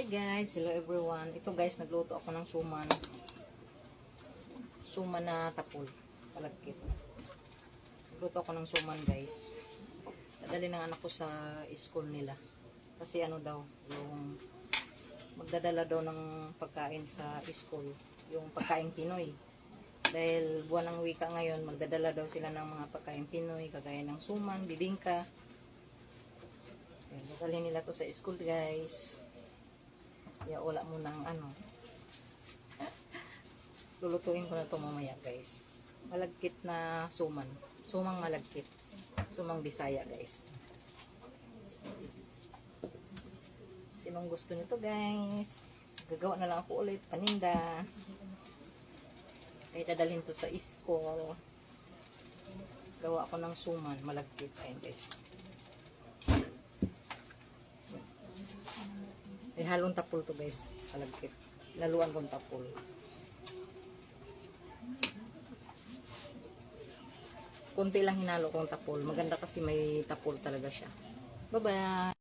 Hi guys, hello everyone. Ito guys, nagluto ako ng suman. Suman na tapol. Palagkit. Nagluto ako ng suman guys. Dadali ng anak ko sa school nila. Kasi ano daw, yung magdadala daw ng pagkain sa school. Yung pagkain Pinoy. Dahil buwan ng wika ngayon, magdadala daw sila ng mga pagkain Pinoy, kagaya ng suman, bibingka. Ayan, dadalhin nila to sa school guys. Kaya wala mo ng ano. Lulutuin ko na to mamaya guys. Malagkit na suman. Sumang malagkit. Sumang bisaya guys. Sinong gusto nito guys? Gagawa na lang ako ulit. Paninda. Kaya dadalhin to sa school. Gawa ako ng suman. Malagkit. Ayun guys. Halong tapol to guys. Palagkit. Laluan kong tapol. Kunti lang hinalo kong tapol. Maganda kasi may tapol talaga siya. Bye-bye!